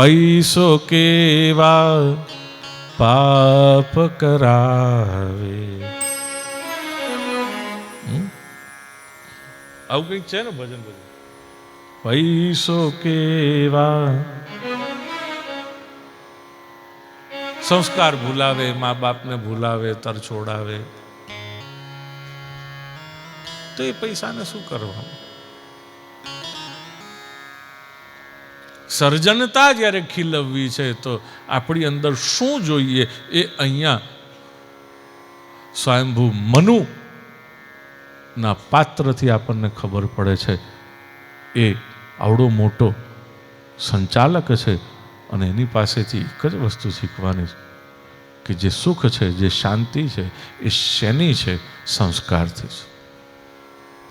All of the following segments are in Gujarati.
પૈસો કેવા પાપ કરાવે? આવું કંઈક છે ને ભજન ભજન પૈસો કેવા સંસ્કાર ભૂલાવે, મા બાપને ભૂલાવે, તર છોડાવે. તો એ પૈસાને શું કરવાનું? સર્જનતા જ્યારે ખીલવવી છે, તો આપણી અંદર શું જોઈએ એ અહીંયા સ્વયંભૂ મનુ ના પાત્રથી આપણને ખબર પડે છે. એ આવડો મોટો સંચાલક છે અને એની પાસેથી એક જ વસ્તુ શીખવાની છે કે જે સુખ છે, જે શાંતિ છે, એ શેની છે? સંસ્કારથી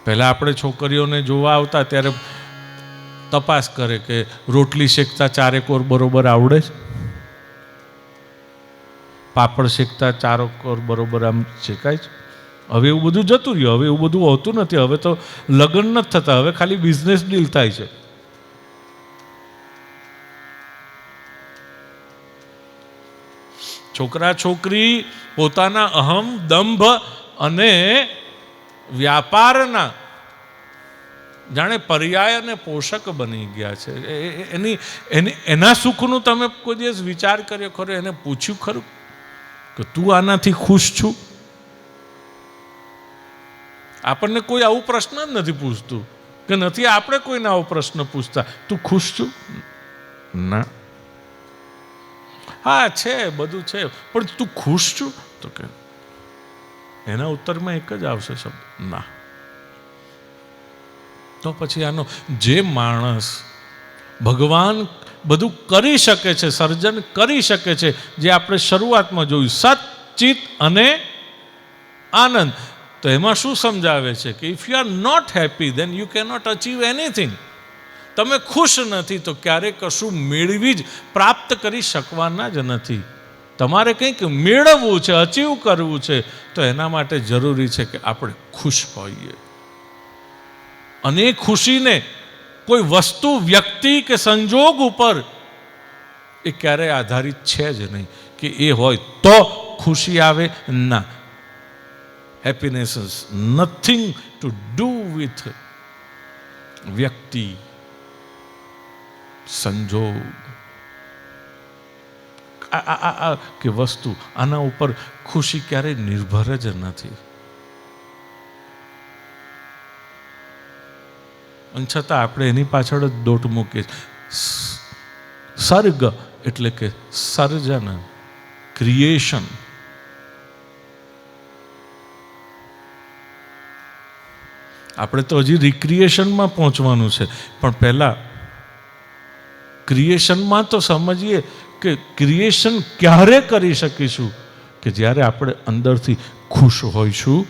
પહેલાં આપણે છોકરીઓને જોવા આવતા ત્યારે તપાસ કરે કે રોટલી શેકતા ચારેકોર બરોબર આવડે છે? પાપડ શેકતા ચારેક ઓર બરોબર આમ શેકાય છે? હવે એવું બધું જતું રહ્યું. હવે એવું બધું હોતું નથી. હવે તો લગ્ન નથી થતા. હવે ખાલી બિઝનેસ ડીલ થાય છે. છોકરા છોકરી પોતાના અહમ દંભ અને વ્યાપારના જાણે પર્યાય અને પોષક બની ગયા છે. એની એની, એના સુખનું તમે કોઈ દિવસ વિચાર કર્યો ખરો? એને પૂછ્યું ખરું? કે તું આનાથી ખુશ છું? આપણને કોઈ આવું પ્રશ્ન જ નથી પૂછતું. કે નથી, આપણે કોઈને આવો પ્રશ્ન પૂછતા? તું ખુશ છું? ના. હા, છે, બધું છે. પણ તું ખુશ છું? તો કે એના ઉત્તરમાં એક જ આવશે શબ્દ. ના. તો પછી આનો જે માણસ ભગવાન બધું કરી શકે છે, સર્જન કરી શકે છે, જે આપણે શરૂઆતમાં જોયું સચિત અને આનંદ. તો એમાં શું સમજાવે છે કે if you are not happy then you cannot achieve anything તમે ખુશ નથી, તો ક્યારેય કશું મેળવી જ, પ્રાપ્ત કરી શકવાના જ નથી. તમારે કંઈક મેળવવું છે અચીવ કરવું છે, તો એના માટે જરૂરી છે કે આપણે ખુશ હોઈએ. અને એ ખુશીને કોઈ વસ્તુ, વ્યક્તિ કે સંજોગ ઉપર એ ક્યારેય આધારિત છે જ નહીં કે એ હોય તો ખુશી આવે, ના. Happiness nothing to do with વ્યક્તિ, સંજોગ. કે વસ્તુ આના ઉપર ખુશી ક્યારેય નિર્ભર જ નથી. અને છતાં આપણે એની પાછળ જ દોટ મૂકીએ સર્ગ એટલે કે સર્જન, ક્રિએશન. આપણે તો હજી રિક્રિએશનમાં પહોંચવાનું છે. પણ પહેલાં ક્રિએશનમાં તો સમજીએ કે ક્રિએશન ક્યારે કરી શકીશું? કે જ્યારે આપણે અંદરથી ખુશ હોઈશું